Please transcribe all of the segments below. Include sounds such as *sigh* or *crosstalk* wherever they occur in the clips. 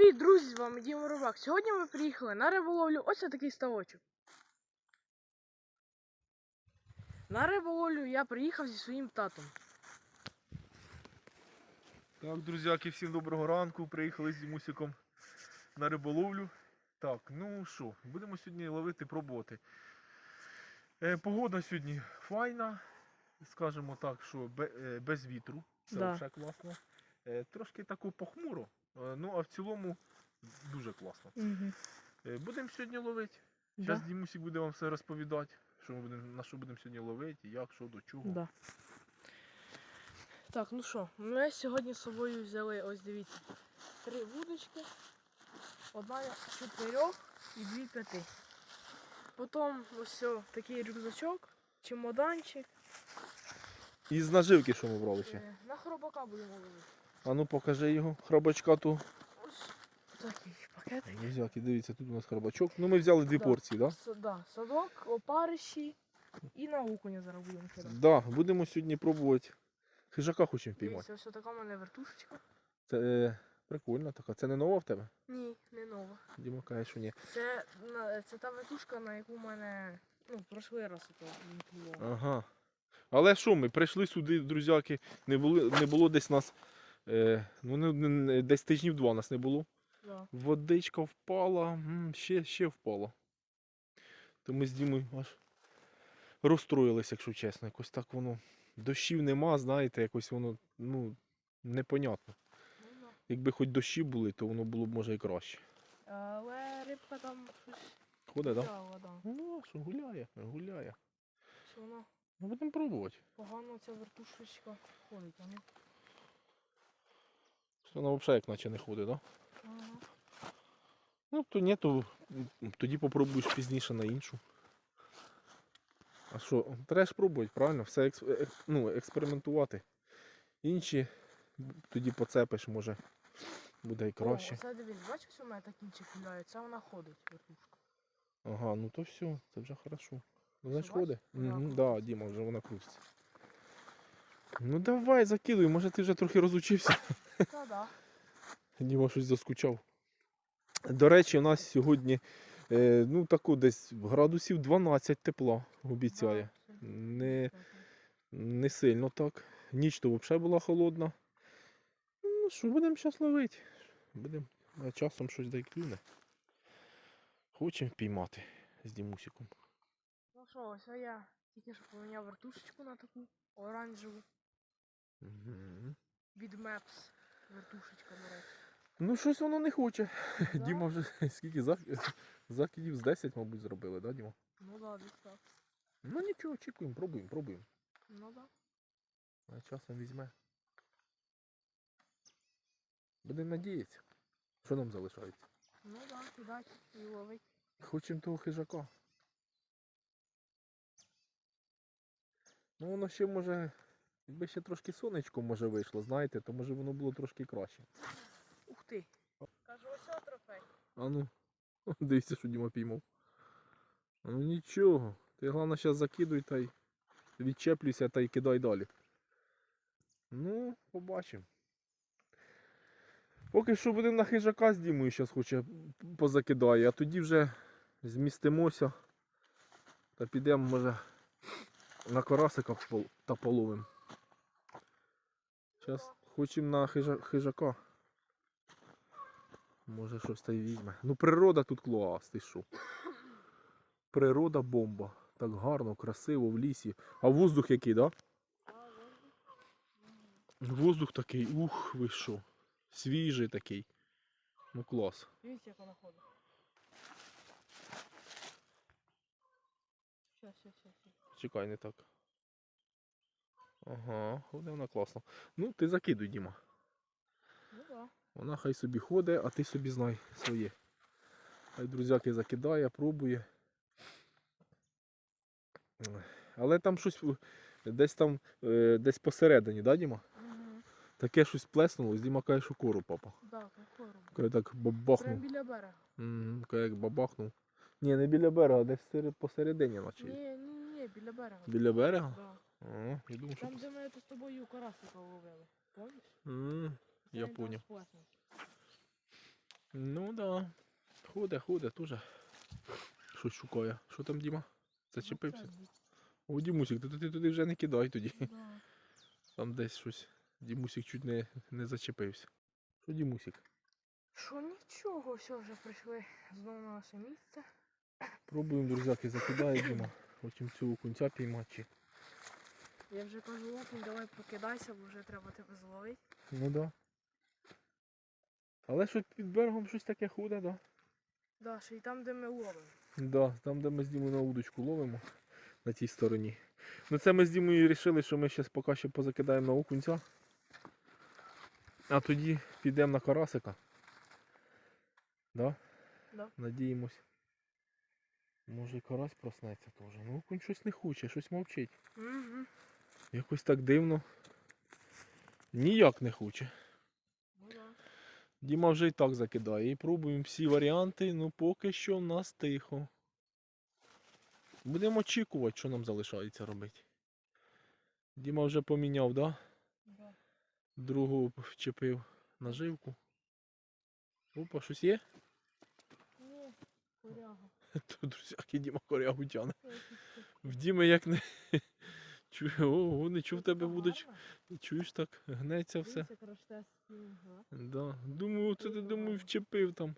Привіт, друзі! З вами Діма Рубак. Сьогодні ми приїхали на риболовлю. Ось такий ставочок. На риболовлю я приїхав зі своїм татом. Так, друзяки, всім доброго ранку. Приїхали з Дімусиком на риболовлю. Так, ну що, будемо сьогодні ловити пробувати. Е, погода сьогодні файна, скажімо так, що е, без вітру. Це Да. вже класно. Е, трошки тако похмуро, ну а в цілому дуже класно. Угу. Е, будемо сьогодні ловити. Да. Зараз Дімусик буде вам все розповідати, що ми будемо, на що будемо сьогодні ловити, як, що, до чого. Да. Так, ну що, ми сьогодні з собою взяли, ось дивіться, три вудочки. Одна чотирьох і дві п'яти. Потім ось такий рюкзачок, чемоданчик. І з наживки, що ми брали ще. Е, На хробака будемо ловити. А ну покажи його, хробачка ту. Ось такий пакетик. Друзяки, дивіться, тут у нас хробачок. Ну ми взяли дві Да. порції, так? С- да, садок, опарищі і на окуня зараз будемо кидати. Да? Да, будемо сьогодні пробувати. Хижака хочемо піймати. Дивіться, ось така в мене вертушечка. Це е, прикольно така. Це не нова в тебе? Ні, не нова. Діма каже, що ні. Це, на- це та вертушка, на яку в мене ну, прошлий раз ото не було. Ага. Але що ми прийшли сюди, друзяки, не було, не було десь нас. Е, ну, десь тижнів два нас не було. Да. Водичка впала, ще, ще впала. То ми з Дімою аж розстроїлися, якщо чесно. Якось так воно. Дощів нема, знаєте, якось воно ну, непонятно. Ну, да. Якби хоч дощі були, то воно було б може і краще. Але рибка там щось Ходить, так? да. Ну, що гуляє, гуляє. Що вона Ну, будемо пробувати. погано ця вертушечка ходить. А ну. Вона взагалі як наче не ходить, так? Да? Ага. Ну, то ні, то тоді попробуєш пізніше на іншу. А що, треба ж пробувати, правильно? Все екс, е- ну, експериментувати. Інші тоді поцепиш, може буде і краще. О, дивись, бачиш, у мене так кінчик гуляє, це вона ходить, вертушка. Ага, ну то все, це вже хорошо. Ну, значить ходить? Вона Угу, да, Діма, вже вона крутиться. Ну давай, закидуй, може ти вже трохи розучився. Та да. Діма щось заскучав. До речі, у нас сьогодні е, ну, таку десь градусів 12 тепла обіцяє. Не, не сильно так. Ніч то взагалі була холодна. Ну що, будемо зараз ловити. Будемо а часом щось дай клюне. Хочемо впіймати з Дімусиком. Ну що, ось а я тільки що поміняв вертушечку на таку оранжеву Мгм. від Maps. Вертушечка, до. Ну, щось воно не хоче. Да? Діма вже *laughs* скільки зак- закидів з 10, мабуть, зробили, да, Діма? Ну да, десь так. Ну нічого, очікуємо, пробуємо, пробуємо. Ну да. А часом візьме. Будемо надіятися. Що нам залишається? Ну да, кидать і ловить. Хочемо того хижака. Ну воно ще може. Якби ще трошки сонечко може вийшло, знаєте, то може воно було трошки краще. Ух ти. Кажу, ось трофей. А ну, *laughs* дивіться, що Діма піймав. А ну нічого. Ти головне зараз закидуй та й відчеплюйся та й кидай далі. Ну, побачимо. Поки що будемо на хижака з Дімою зараз хоче позакидає, а тоді вже змістимося та підемо, може, на карасика та половимо. Зараз хочемо на хижа... хижака. Може щось та й візьме. Ну природа тут клас, ти що? Природа бомба. Так гарно, красиво в лісі. А воздух який, да? А, воздух. Такий, ух, ви що. Свіжий такий. Ну клас. Дивіться, як вона ходить. Щас, щас, щас. щас. Чекай, не так. Ага, ходить вона класно. Ну, ти закидуй, Діма. Ну да. Вона хай собі ходить, а ти собі знай своє. Хай друзяки закидає, пробує. Але там щось десь там, е, десь посередині, да, Діма? Угу. Таке щось плеснулось, Діма каже, що кору папа. Да, прикольно. Каже, так Прям бабахнув. біля берега. Угу, каже, як бабахнув. Ні, не біля берега, десь серед- посередині, наче. Ні, ні, ні, біля берега. Біля берега? Да. Ага, я думав, що. Там, де ми з тобою карасика ловили. Помніш? Це Я поняв. Ну да. Худе, худе, теж. Щось шукає. Що там, Діма? Зачепився? О, Дімусик, ти, ти туди вже не кидай тоді. Да. Там десь щось. Дімусик чуть не, не зачепився. Що Дімусик? Що нічого, все вже прийшли знову на наше місце. Пробуємо, друзяки, закидає Діма. Потім цього кунця піймати. Я вже кажу, окунь, давай прокидайся, бо вже треба тебе зловити. Ну да. Але що під берегом щось таке худе, да? Да, ще й там, де ми ловимо. Да, там, де ми з Дімою на удочку ловимо, на тій стороні. Ну це ми з Дімою вирішили, що ми зараз поки ще позакидаємо на окунця. А тоді підемо на карасика. Да? Да. Надіємось. Може і карась проснеться теж. Ну окунь щось не хоче, щось мовчить. Угу. Якось так дивно. Ніяк не хоче. Ну. Діма вже і так закидає. І пробуємо всі варіанти, ну поки що в нас тихо. Будемо очікувати, що нам залишається робити. Діма вже поміняв, да? Да. Другу вчепив наживку. Опа, щось є? Ні, коряга. *laughs* Тут, друзяки, Діма корягу тяне. В Діми як не. Чую, *laughs* ого, не чув тебе будуть. Чуєш так, гнеться все. Да. Думаю, це ти думаю, вчепив там.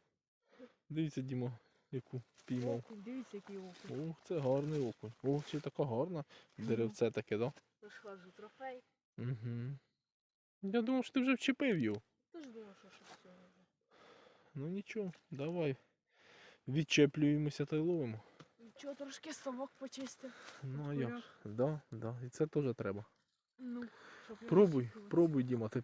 Дивіться, Діма, яку піймав. Дивіться, який окунь. Ох, це гарний окунь. Ох, чи така гарна. Деревце таке, да? Розхожу трофей. Угу. Я думав, що ти вже вчепив його. Ти ж думав, що цього вже. Ну нічого, давай. Відчеплюємося та й ловимо. Нічого, трошки ставок почистив. Ну як? Да, да. І це теж треба. Ну, щоб Пробуй, пробуй, Діма. Ти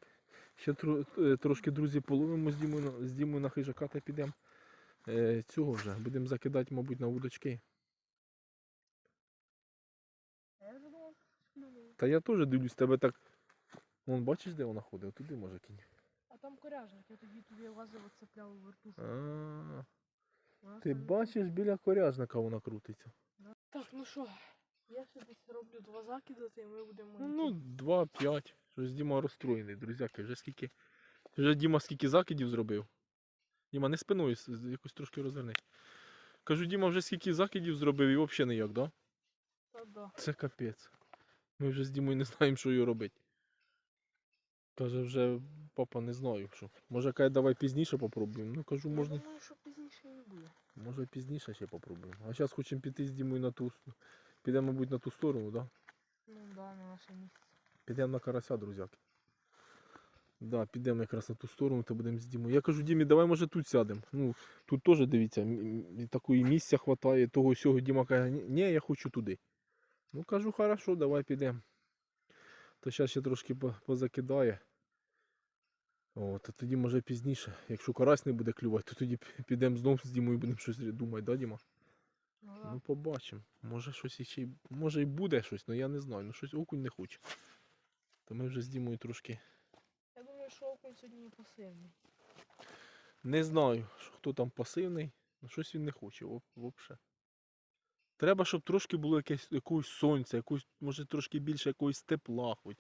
ще тро- е, трошки друзі половимо з Дімою, на- з Дімою на хижака та підемо. Е, цього вже. Будемо закидати, мабуть, на вудочки. Я вже думав, що клюнуло. Та я теж дивлюсь, тебе так. Вон бачиш, де вона ходить? Туди може кінь. А там коряжник, я тоді тобі лазив, оцепляв у вертушку. А, Вона ти бачиш, біля коряжника вона крутиться. Так, ну що, я ще десь роблю два закиди, і ми будемо. Ну, йти. 2-5. Щось Діма розстроєний, друзяки. Вже скільки. Вже Діма скільки закидів зробив. Діма, не спиною, якось трошки розверни. Кажу, Діма вже скільки закидів зробив і взагалі ніяк, да? Та да. Це капець. Ми вже з Дімою не знаємо, що його робити. Каже, вже папа не знаю, що. Може каже, давай пізніше попробуємо. Ну кажу, можна. Я думаю, що. Може пізніше ще попробуємо. А зараз хочемо піти з Дімою на ту. Підемо, мабуть, на ту сторону, так? Да? Ну да, на наше місце. Підемо на карася, друзяки. Да, підемо якраз на ту сторону та будемо з Дімою. Я кажу, Дімі, давай може тут сядемо. Ну, тут теж дивіться, такої місця вистачає, того сього Діма каже, «Ні, я хочу туди. Ну кажу, хорошо, давай підемо. То зараз ще трошки по- позакидає. От, а тоді може пізніше. Якщо карась не буде клювати, то тоді підемо знову з Дімою і будемо щось думати, да, Діма? Ну. Ну побачимо. Може щось іще й. Може і буде щось, але я не знаю. Ну щось окунь не хоче. То ми вже з Дімою трошки. Я думаю, що окунь сьогодні не пасивний. Не знаю, що хто там пасивний, але щось він не хоче взагалі. Треба, щоб трошки було якесь, якогось сонця, якогось, може трошки більше якогось тепла хоч.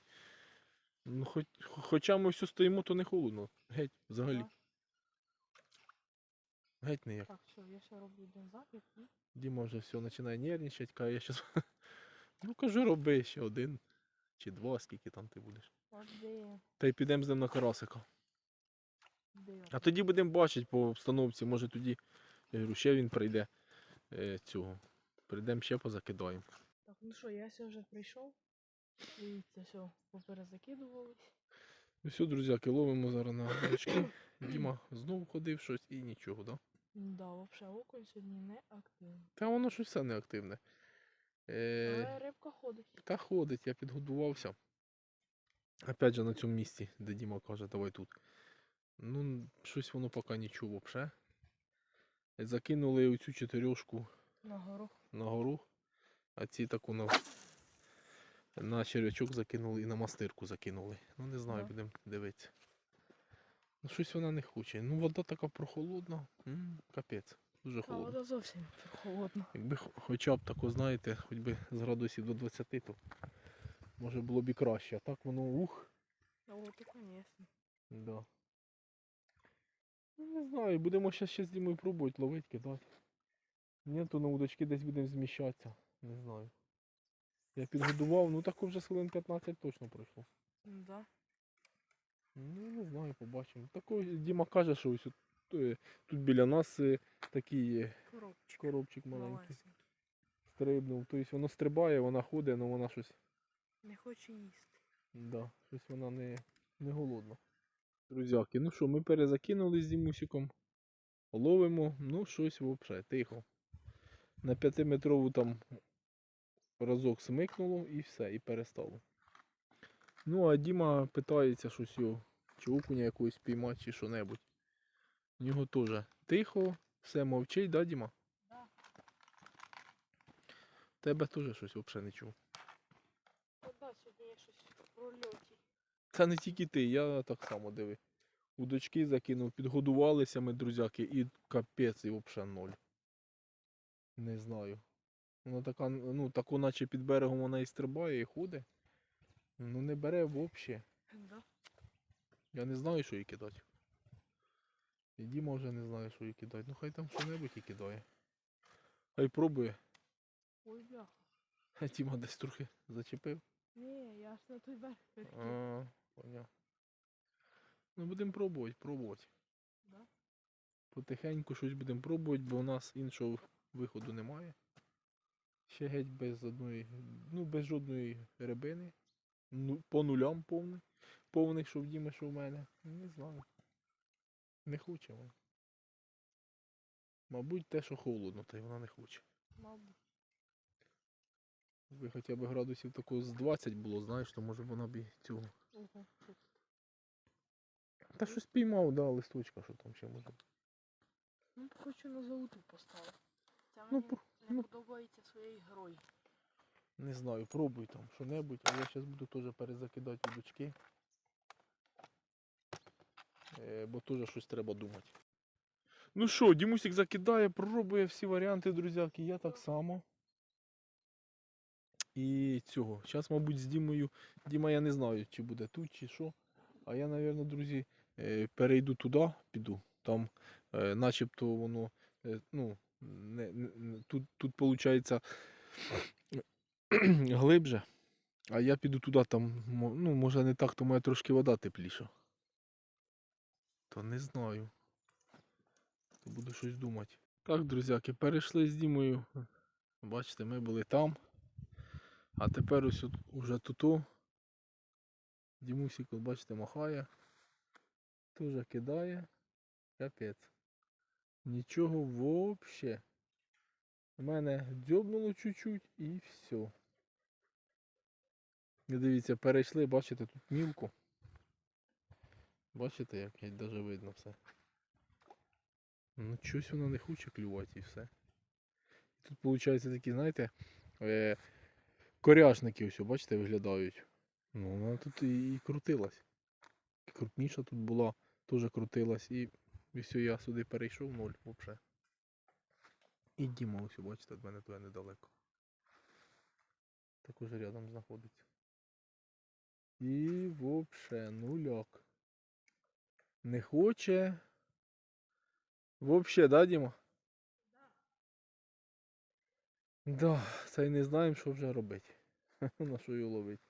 Ну, хоч, хоча ми все стоїмо, то не холодно. Геть, взагалі. Да. Геть ніяк. Так, що, я ще роблю один закид і Діма вже все починає нервничати, каже, я щас. *laughs* Ну кажу, роби ще один чи два, скільки там ти будеш. один, Та й підемо з ним на карасика. один. А тоді будемо бачити по обстановці, може тоді я говорю, ще він прийде е, цього. Прийдемо ще позакидаємо. Так, ну що, я сьогодні вже прийшов. Дивіться, все, поперезакидувались. Ну все, друзяки, ловимо зараз на річки. *coughs* Діма знову ходив щось і нічого, да? Ну да, взагалі окунь сьогодні не активний. Та воно щось все неактивне. Е, Але рибка ходить. Та ходить, я підгодувався. Опять же на цьому місці, де Діма каже, давай тут. Ну, щось воно поки нічого взагалі. Закинули оцю чотирьошку На горох. на гору, а ці таку на, на черв'ячок закинули і на мастирку закинули. Ну не знаю, Да. будемо дивитися. Ну щось вона не хоче. Ну вода така прохолодна. М, капець, дуже А вода зовсім холодна. Якби хоча б тако, знаєте, хоч би з градусів до 20, то може було б і краще. А так воно ух. А от звісно. Да. Ну, не знаю, будемо ще ще з Дімою пробувати ловити, кидати. Ні, то на удочки десь будемо зміщатися. Не знаю. Я підгодував, ну так вже хвилин 15 точно пройшло. Да. Ну, не знаю, побачимо. Тако Діма каже, що ось тут, е, тут біля нас е, такий е, Коробчик. коробчик маленький. Стрибнув. Тобто воно стрибає, вона ходить, але вона щось. Не хоче їсти. Да, щось вона не, не голодна. Друзяки, ну що, ми перезакинули з Дімусиком. Ловимо, ну щось взагалі, тихо. На п'ятиметрову там разок смикнуло і все, і перестало. Ну, а Діма питається щось його, чи окуня якогось піймати, чи що-небудь. У нього теж тихо, все мовчить, да, Діма? Да. Тебе теж щось взагалі не чув. От да, сьогодні є щось в прольоті. Це не тільки ти, я так само диви. У дочки закинув, підгодувалися ми, друзяки, і капець, і взагалі ноль. Не знаю. Вона така, ну, тако, наче під берегом вона і стрибає, і ходить. Ну не бере взагалі. Да. Я не знаю, що їй кидати. І Діма вже не знає, що їй кидати. Ну хай там що-небудь і кидає. Хай пробує. Ой, бляха. А *laughs* Діма десь трохи зачепив. Ні, я ж на той берег. А, поняв. Ну будемо пробувати, пробувати. Да? Потихеньку щось будемо пробувати, бо у нас іншого виходу немає. Ще геть без одної, ну без жодної рибини. Ну, по нулям повний. Повних, що в Діми, що в мене. Не знаю. Не хоче вона. Мабуть, те, що холодно, та й вона не хоче. Мабуть. Якби хоча б градусів такого з 20 було, знаєш, то може вона б і цього. Тут? Та щось піймав, да, листочка, що там ще може. Ну, хочу на золоту поставити. Ну, не ну. подобається своєї герої. Не знаю, пробуй там що-небудь, а я зараз буду теж перезакидати удочки. Е, бо теж щось треба думати. Ну що, Дімусик закидає, пробує всі варіанти, друзяки, я так само. І цього. Зараз, мабуть, з Дімою. Діма я не знаю, чи буде тут, чи що. А я, мабуть, друзі, е, перейду туди, піду. Там е, начебто воно, ну, не, не, тут, тут виходить глибже. А я піду туди, там, ну, може не так, то моя трошки вода тепліша. То не знаю. То буду щось думати. Так, друзяки, перейшли з Дімою. Бачите, ми були там. А тепер ось уже тут. Дімусік, бачите, махає. Тоже кидає. Капець. Нічого вообще. У мене дзьобнуло чуть-чуть і все. І дивіться, перейшли, бачите, тут мілку. Бачите, як даже видно все. Ну, щось вона не хоче клювати і все. Тут виходить такі, знаєте, е, коряшники ось, бачите, виглядають. Ну, вона тут і крутилась. І крупніша тут була, теж крутилась. І, і все, я сюди перейшов ноль взагалі. І Діма ось, бачите, від мене туди недалеко. Також рядом знаходиться. І вообще нуляк. Не хоче. Вообще, да, Діма? Да, та й не знаємо, що вже робити. *laughs* На що його ловити.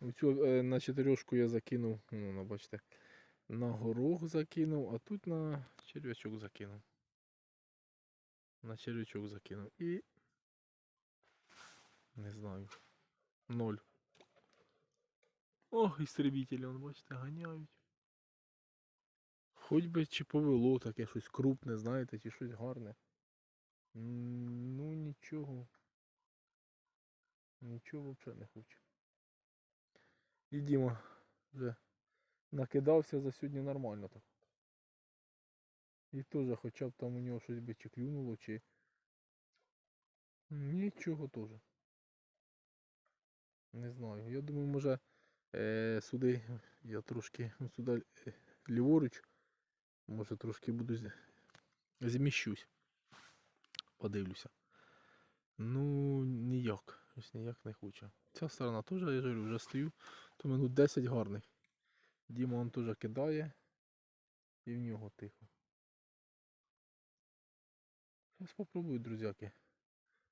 Оцю е, на чотирьошку я закинув, ну, ну, бачите, на горох закинув, а тут на черв'ячок закинув. На черв'ячок закинув. І. Не знаю. Ноль. Ох, істребітелі, он, бачите, ганяють. Хоч би чи повело таке щось крупне, знаєте, чи щось гарне. Ну нічого. Нічого взагалі не хочу. І Діма вже накидався за сьогодні нормально так. І теж хоча б там у нього щось би чи клюнуло, чи. Нічого теж. Не знаю. Я думаю, може е, сюди я трошки ну, сюди е, ліворуч. Може трошки буду з- зміщусь. Подивлюся. Ну, ніяк. Ось ніяк не хочу. Ця сторона теж, я ж вже стою, то минут 10 гарних. Діма он теж кидає. І в нього тихо. Зараз попробую, друзяки.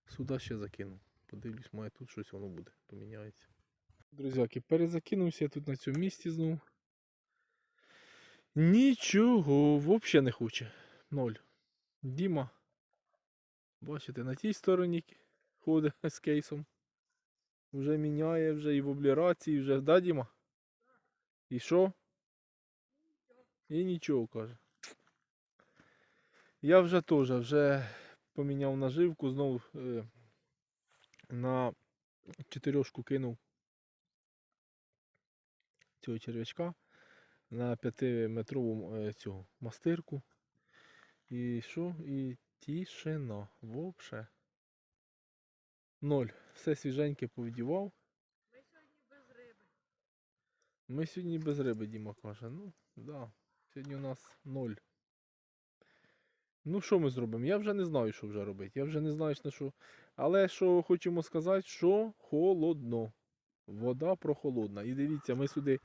Сюди ще закину. Подивлюсь, має тут щось воно буде, поміняється. Друзяки, перезакинувся я тут на цьому місці знов. Нічого, взагалі не хоче. Ноль. Діма. Бачите, на тій стороні ходить з кейсом. Вже міняє, вже і в облірації, вже, да, Діма? І що? І нічого каже. Я вже теж вже поміняв наживку, знову е, на чотирьошку кинув цього черв'ячка на 5-метрову е, цю мастирку. І що? І тишина. Вовше. Ноль. Все свіженьке повдівав. Ми сьогодні без риби. Ми сьогодні без риби, Діма каже. Ну, да. Сьогодні у нас ноль. Ну, що ми зробимо? Я вже не знаю, що вже робити. Я вже не знаю, на що. Але що хочемо сказати, що холодно. Вода прохолодна. І дивіться, ми сюди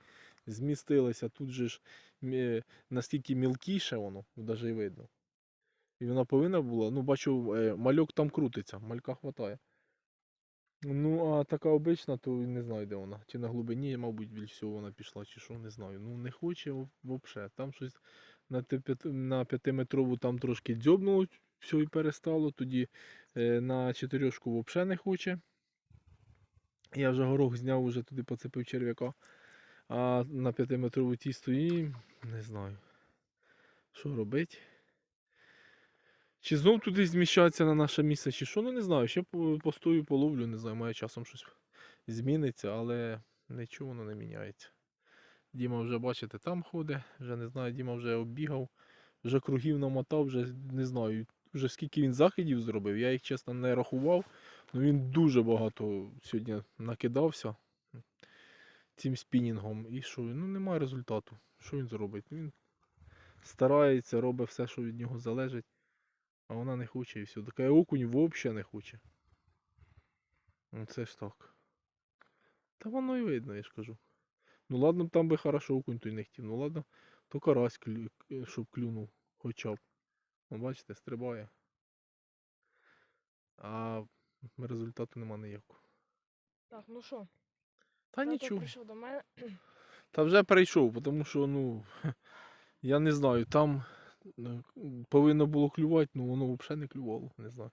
змістилися. Тут же ж мі- настільки мілкіше воно, навіть видно. І вона повинна була. Ну, бачу, е, мальок там крутиться, малька хватає. Ну, а така обична, то не знаю, де вона. Чи на глибині, мабуть, більш всього вона пішла, чи що, не знаю. Ну, не хоче взагалі. Там щось на, п'ятиметрову там трошки дзьобнуло, все і перестало. Тоді е, на чотирьошку взагалі не хоче. Я вже горох зняв, вже туди поцепив черв'яка. А на п'ятиметрову ті стоїм, не знаю. Що робити? Чи знов туди зміщатися на наше місце, чи що, ну не знаю. Ще по- постою, половлю, не знаю, має часом щось зміниться, але нічого воно не міняється. Діма вже, бачите, там ходить, вже не знаю, Діма вже оббігав, вже кругів намотав, вже не знаю, вже скільки він заходів зробив. Я їх чесно не рахував. Ну він дуже багато сьогодні накидався цим спінінгом. І що? Ну немає результату. Що він зробить? Він старається, робить все, що від нього залежить. А вона не хоче і все. Така окунь взагалі не хоче. Ну це ж так. Та воно і видно, я ж кажу. Ну ладно, б там би хорошо окунь той не хотів. Ну ладно, то карась, клю... е, щоб клюнув хоча б. Ну, бачите, стрибає. А результату нема ніякого. Так, ну що, Та нічого. прийшов до мене. Та вже перейшов, тому що, ну, *laughs* я не знаю, там повинно було клювати, ну воно взагалі не клювало, не знаю.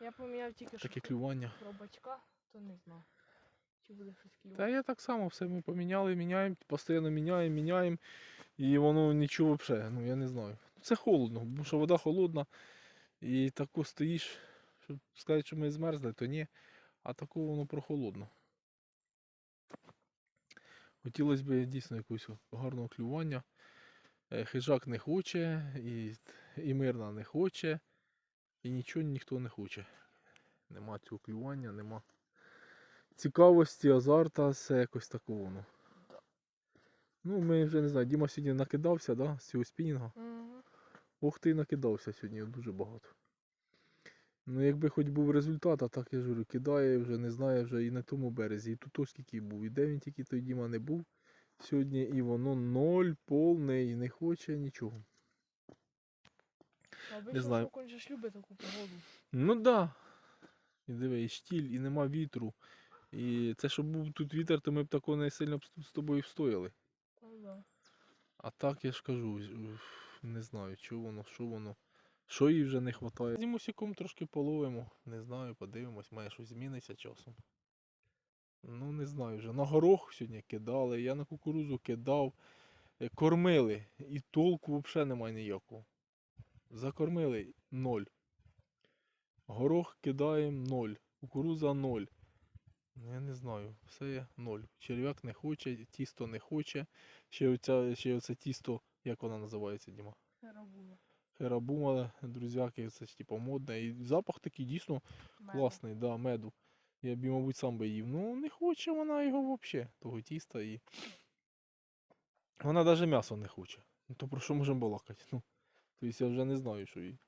Я поміняв тільки що Таке клювання. про бачка, то не знаю. Чи буде щось клювати. Та я так само все ми поміняли, міняємо, постійно міняємо, міняємо. І воно нічого взагалі, ну я не знаю. Це холодно, тому що вода холодна. І тако стоїш, щоб сказати, що ми змерзли, то ні. А тако воно прохолодно. Хотілося б дійсно якогось гарного клювання. Е, Хижак не хоче, і, і мирна не хоче, і нічого ніхто не хоче. Нема цього клювання, нема цікавості, азарта, все якось такого воно. Ну, ми вже не знаю, Діма сьогодні накидався, да, з цього спінінга. Ох ти накидався сьогодні дуже багато. Ну, якби хоч був результат, а так я ж говорю, кидає вже, не знає вже і на тому березі. І тут ось скільки був. І де він тільки той Діма не був сьогодні, і воно ноль повний, не хоче нічого. А знаю. окунь же ж любить таку погоду. Ну так. Да. І диви, і штіль, і нема вітру. І це, щоб був тут вітер, то ми б такого не сильно б з тобою встояли. Ну, да. А так я ж кажу, не знаю, що воно, що воно. Що їй вже не вистачає. Зі мусиком трошки половимо. Не знаю, подивимось, має щось зміниться часом. Ну, не знаю вже. На горох сьогодні кидали, я на кукурузу кидав, е, кормили. І толку взагалі немає ніякого. Закормили ноль. Горох кидаємо ноль. Кукуруза ноль. Ну, я не знаю, все ноль. Черв'як не хоче, тісто не хоче. Ще оця, ще оце тісто, як вона називається, Діма? Рабула. Херабума, друзяки, це ж типу модне. І запах такий дійсно класний, да, меду. Я б, мабуть, сам би їв. Ну, не хоче вона його взагалі, того тіста. І... Вона навіть м'ясо не хоче. Ну то про що можемо балакати? Ну, тобто я вже не знаю, що їй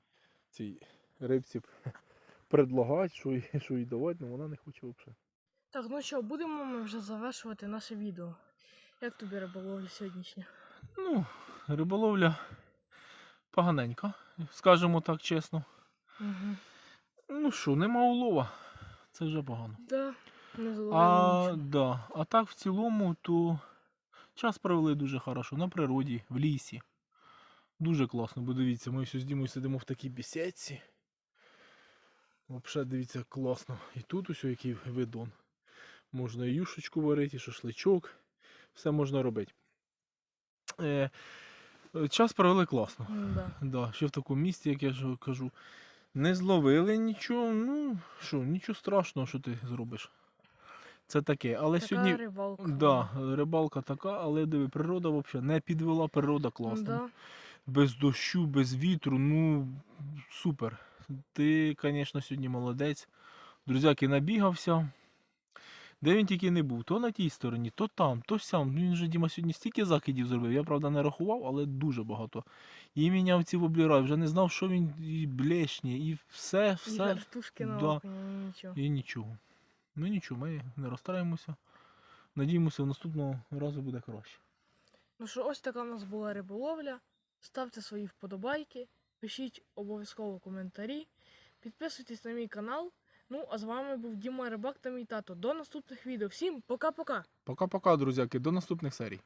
цій рибці *laughs* предлагати, що їй, що їй давати, але вона не хоче взагалі. Так, ну що, будемо ми вже завершувати наше відео. Як тобі риболовля сьогоднішня? Ну, риболовля поганенька, скажімо так чесно. Угу. Ну що, нема улова. Це вже погано. Да, не А, да. а так в цілому, то час провели дуже хорошо. На природі, в лісі. Дуже класно, бо дивіться, ми все з Дімою сидимо в такій бісідці. Взагалі, дивіться, класно. І тут ось який видон. Можна і юшечку варити, і шашличок. Все можна робити. Е, час провели класно. Да. Да, ще в такому місці, як я ж кажу. Не зловили нічого, ну що, нічого страшного, що ти зробиш. Це таке. Але Така сьогодні. рибалка. Да, рибалка така, але диви, природа взагалі не підвела, природа класна. Да. Без дощу, без вітру, ну супер. Ти, звісно, сьогодні молодець. Друзяки набігався. Де він тільки не був, то на тій стороні, то там, то сям. Ну, Він же Діма сьогодні стільки закидів зробив. Я правда не рахував, але дуже багато. І міняв ці вобліра, вже не знав, що він і блешні, і все, І все. гартушки на да. окуні, і нічого. І нічого. Ну нічого, ми не розстраємося. Надіємося, наступного разу буде краще. Ну що, ось така у нас була риболовля. Ставте свої вподобайки, пишіть обов'язково коментарі, підписуйтесь на мій канал. Ну, а з вами був Діма Рибак та мій тато. До наступних відео. Всім пока-пока! Пока-пока, друзяки, до наступних серій.